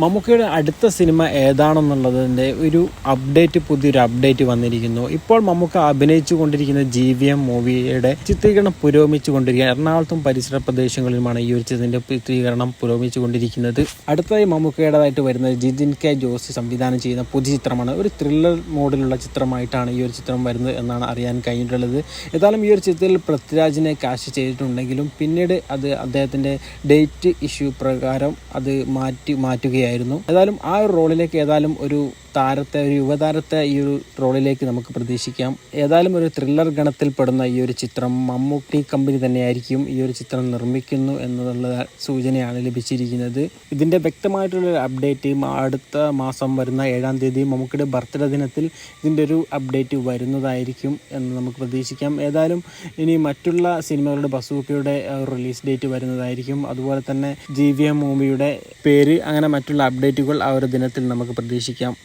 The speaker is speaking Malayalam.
മമ്മൂക്കയുടെ അടുത്ത സിനിമ ഏതാണെന്നുള്ളതിന്റെ ഒരു അപ്ഡേറ്റ് പുതിയൊരു അപ്ഡേറ്റ് വന്നിരിക്കുന്നു. ഇപ്പോൾ മമ്മൂക്ക അഭിനയിച്ചു കൊണ്ടിരിക്കുന്ന ജി വി എം മൂവിയുടെ ചിത്രീകരണം പുരോഗമിച്ചു കൊണ്ടിരിക്കുക എറണാകുളത്തും പരിസര പ്രദേശങ്ങളിലുമാണ് ഈ ഒരു ചിത്രത്തിന്റെ ചിത്രീകരണം പുരോഗമിച്ചു കൊണ്ടിരിക്കുന്നത്. അടുത്തതായി മമ്മൂക്കയുടേതായിട്ട് വരുന്നത് ജിജിൻ കെ ജോസ് സംവിധാനം ചെയ്യുന്ന പുതിയ ചിത്രമാണ്. ഒരു ത്രില്ലർ മോഡിലുള്ള ചിത്രമായിട്ടാണ് ഈ ഒരു ചിത്രം വരുന്നത് എന്നാണ് അറിയാൻ കഴിഞ്ഞിട്ടുള്ളത്. ഏതായാലും ഈ ഒരു ചിത്രത്തിൽ പൃഥ്വിരാജിനെ കാശ് ചെയ്തിട്ടുണ്ടെങ്കിലും പിന്നീട് അത് അദ്ദേഹത്തിന്റെ ഡേറ്റ് ഇഷ്യൂ പ്രകാരം അത് മാറ്റി മാറ്റുകയായിരുന്നു. ഏതായാലും ആ ഒരു റോളിലേക്ക് ഏതായാലും ഒരു താരത്തെ ഒരു യുവതാരത്തെ ഈ ഒരു റോളിലേക്ക് നമുക്ക് പ്രതീക്ഷിക്കാം. ഏതായാലും ഒരു ത്രില്ലർ ഗണത്തിൽപ്പെടുന്ന ഈ ഒരു ചിത്രം മമ്മൂട്ടി കമ്പനി തന്നെയായിരിക്കും ഈ ഒരു ചിത്രം നിർമ്മിക്കുന്നു എന്നുള്ള സൂചനയാണ് ലഭിച്ചിരിക്കുന്നത്. ഇതിന്റെ വ്യക്തമായിട്ടുള്ളൊരു അപ്ഡേറ്റ് അടുത്ത മാസം വരുന്ന ഏഴാം തീയതി മമ്മൂക്കിയുടെ ബർത്ത്ഡേ ദിനത്തിൽ ഇതിന്റെ ഒരു അപ്ഡേറ്റ് വരുന്നതായിരിക്കും എന്ന് നമുക്ക് പ്രതീക്ഷിക്കാം. ഏതായാലും ഇനി മറ്റുള്ള സിനിമകളുടെ ബസൂക്കയുടെ റിലീസ് ഡേറ്റ് വരുന്നതായിരിക്കും. അതുപോലെ തന്നെ ജി വി എം മൂവിയുടെ പേര് അങ്ങനെ മറ്റുള്ള അപ്ഡേറ്റുകൾ ആ ഒരു ദിനത്തിൽ നമുക്ക് പ്രതീക്ഷിക്കാം.